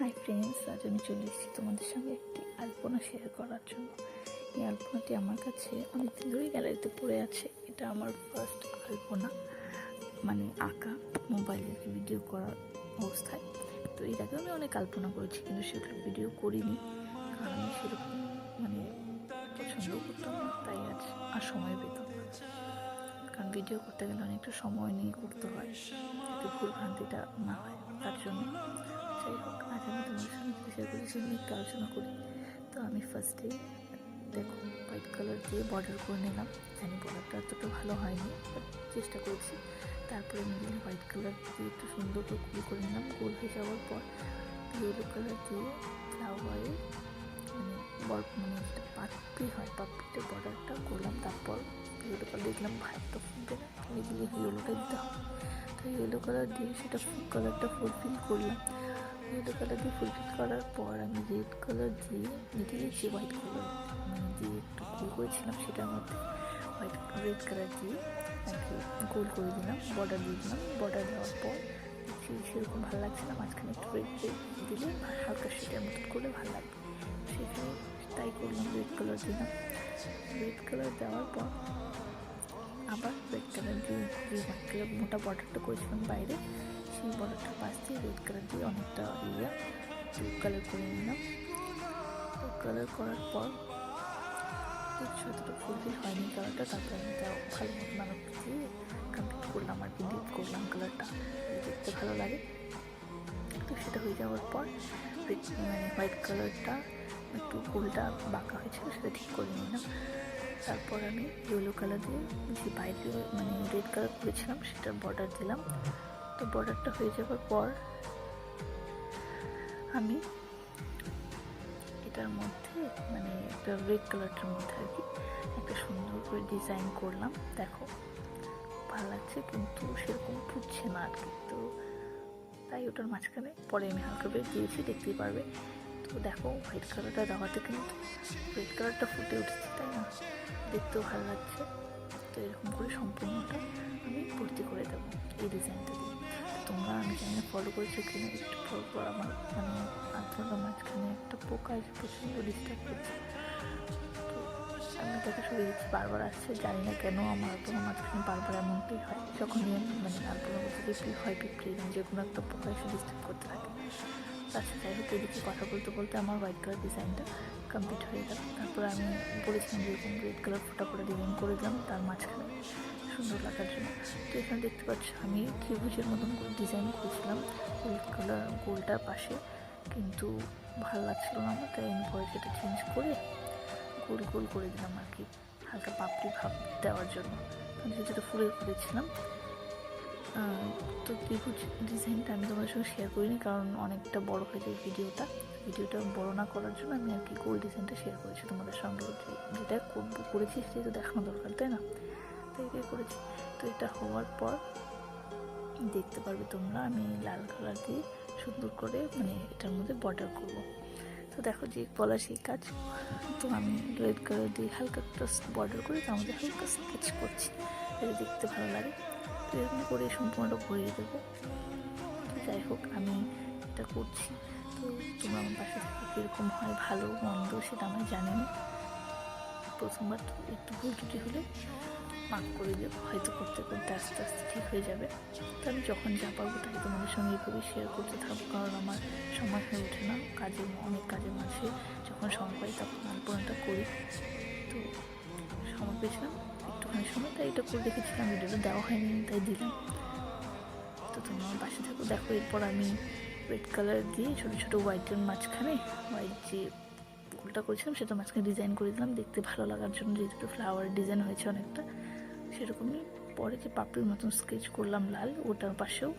Hi friends আজ আমি চলে এসেছি তোমাদের সঙ্গে একটি আলপনা শেয়ার করার জন্য। এই আলপনাটি আমার কাছে অনেকদিন ধরেই গ্যালারিতে পড়ে আছে। এটা আমার ফার্স্ট আলপনা মানে আঁকা মোবাইলে ভিডিও করার অবস্থায়। তো এর আগে আমি অনেক আলপনা করেছি, কিন্তু সেগুলো ভিডিও করিনি, কারণ আমি সেরকম মানে পছন্দ করতাম তাই আজ আর সময় পেতাম কারণ ভিডিও করতে গেলে অনেকটা সময় নিয়ে করতে হয় যাতে ভুল ভ্রান্তিটা না হয়, তার জন্য। যাই হোক আজ আমি তোমাদের সঙ্গে শেয়ার করেছি আমি একটু আলোচনা করি। তো আমি ফার্স্টে দেখো হোয়াইট কালার দিয়ে বর্ডার করে নিলাম, জানি বর্ডারটা অতটা ভালো হয়নি চেষ্টা করেছি। তারপরে মিডিলে হোয়াইট কালার দিয়ে একটু সুন্দর করে গোল করে নিলাম গোল হয়ে যাওয়ার পর ইয়েলো কালার দিয়ে ফ্লাওয়ারে মানে বড় মানে যেটা পাপড়ি হয় পাপড়িটা বর্ডারটা করলাম। তারপর ইয়েলো কালার দেখলাম ভাইটটা ফুটবে মিডিলে ইয়েলোটা দিতে হবে। তো ইয়েলো কালার দিয়ে সেটা কালারটা ফুলফিল করলাম। ইয়েলো কালার দিয়ে ফুলফিল করার পর আমি রেড কালার দিয়ে মিডিলে যে হোয়াইট কালার দিয়ে একটু গোল করেছিলাম সেটার মধ্যে হোয়াইট রেড কালার দিয়ে আর গোল করে দিলাম বর্ডার দিয়ে দিলাম। বর্ডার দেওয়ার পর সেরকম ভালো লাগছে না, মাঝখানে একটু রেড দিলে হালকা সেটার মতন করলে ভালো লাগবে। সেখানে তাই করলাম রেড কালার দিলাম। রেড কালার দেওয়ার পর আবার রেড কালার দিয়ে যে মোটা বর্ডারটা করেছিলাম বাইরে। সেই বর্ডারটার পাশ রেড কালার দিয়ে অনেকটা ইয়া রেড কালার করে নিলাম রেড কালার করার পর অতটা ফুলফিল হয়নি কালারটা তারপরে আমি তাও ভালো মতো নানা দিয়ে কমপ্লিট করলাম আর কি ডিপ করলাম কালারটা দেখতে ভালো লাগে তো সেটা হয়ে যাওয়ার পর মানে হোয়াইট কালারটা একটু ফুলটা বাঁকা হয়েছিল সেটা ঠিক করে নিলাম তারপর আমি ইয়েলো কালার দিয়ে যে বাইরে মানে রেড কালার করেছিলাম সেটার বর্ডার দিলাম তো বর্ডারটা হয়ে যাওয়ার পর আমি এটার মধ্যে মানে একটা রেড কালারটার মধ্যে আর কি, একটা সুন্দর করে ডিজাইন করলাম। দেখো, ভালো লাগছে কিন্তু সেরকম ফুটছে না আর কি। তো তাই ওটার মাঝখানে পরে আমি হালকা বের দিয়েছি, দেখতেই পারবে। তো দেখো হোয়াইট কালারটা দেওয়াতে কিন্তু রেড কালারটা ফুটে উঠেছে, তাই না? দেখতেও ভালো লাগছে। তো এরকম করে সম্পূর্ণটা আমি ভর্তি করে দেবো এই ডিজাইনটা ফলো করেছ কিনা একটু করো আমার মানে আত্মার মাঝখানে একটা পোকা এসে প্রচণ্ড ডিস্টার্ব করছে। তো আমি তাকে সরিয়ে দিচ্ছি। বারবার আসছে, জানি না কেন আমার তোমার মাঝখানে বারবার এমনটাই হয়। যখনই মানে আলপনা করতে পিঁপড়ি হয় পিঁপড়ি যে কোনো একটা পোকা এসে ডিস্টার্ব করতে থাকে। আচ্ছা যাই হোক, এদিকে কথা বলতে বলতে আমার হোয়াইট কালার ডিজাইনটা কমপ্লিট হয়ে গেল। তারপর আমি বলেছিলাম যে রেড কালার ফোটা করে ডিজাইন করে দিলাম। তার মাঝখানে সুন্দর লাগার জন্য। তো এখানে দেখতে পাচ্ছ, আমি ত্রিভুজের মতন ডিজাইন করেছিলাম। রেড কালার গোলটার পাশে। কিন্তু ভালো লাগছিল না আমার তাই আমি পরে সেটা চেঞ্জ করে গোল গোল করে দিলাম আর কি। হালকা পাপড়ি ভাব দেওয়ার জন্য। যেটা ফুলের করেছিলাম তো ত্রিভুজ ডিজাইনটা আমি তোমার সঙ্গে শেয়ার করিনি, কারণ অনেকটা বড় হয়ে যায় ভিডিওটা। ভিডিওটা বড় না করার জন্য আমি আর কি গোল ডিজাইনটা শেয়ার করেছি তোমাদের সঙ্গে। যেটা করেছি সেটাই তো দেখানো দরকার, তাই না? এটাই করেছি। তো এটা হওয়ার পর দেখতে পারবে তোমরা, আমি লাল কালার দিয়ে সুন্দর করে মানে এটার মধ্যে বর্ডার করব। তো দেখো যে বলা সেই কাজ, তো আমি রেড কালার দিয়ে হালকা একটা বর্ডার করে তার মধ্যে হালকা স্কেচ করছি। এটা দেখতে ভালো লাগে। তো এরকম করে সম্পূর্ণটা ভরিয়ে দেবো। যাই হোক, আমি এটা করছি। তো তোমরা আমার পাশে থেকে, কীরকম হয় ভালো, মন্দ সেটা আমি জানি না। প্রথমবার একটু ভুল ত্রুটি হলে মাফ করে দেবো হয়তো করতে করতে আস্তে আস্তে ঠিক হয়ে যাবে। তো আমি যখন যা পারব তাই তোমাদের সঙ্গে এভাবে শেয়ার করতে থাকব কারণ আমার সময় হয়ে ওঠে না। কাজের, অনেক কাজের মাঝে যখন সময় পাই তখন আলপনাটা করি। তো সময় পেয়েছিলাম, একটুখানি সময়, তাই এটা করে রেখেছিলাম ভিডিওটা দেওয়া হয়নি, তাই দিলাম। তো তোমরা আমার পাশে থাকো। দেখো, এরপর আমি রেড কালার দিয়ে ছোটো ছোটো হোয়াইটের মাঝখানে হোয়াইট যে গোলটা করেছিলাম, সেটা মাঝখানে ডিজাইন করে দিলাম। দেখতে ভালো লাগার জন্য যেহেতু ফ্লাওয়ার ডিজাইন হয়েছে অনেকটা, সেরকমই পরে যে পাপড়ির মতন স্কেচ করলাম লাল, ওটার পাশেও।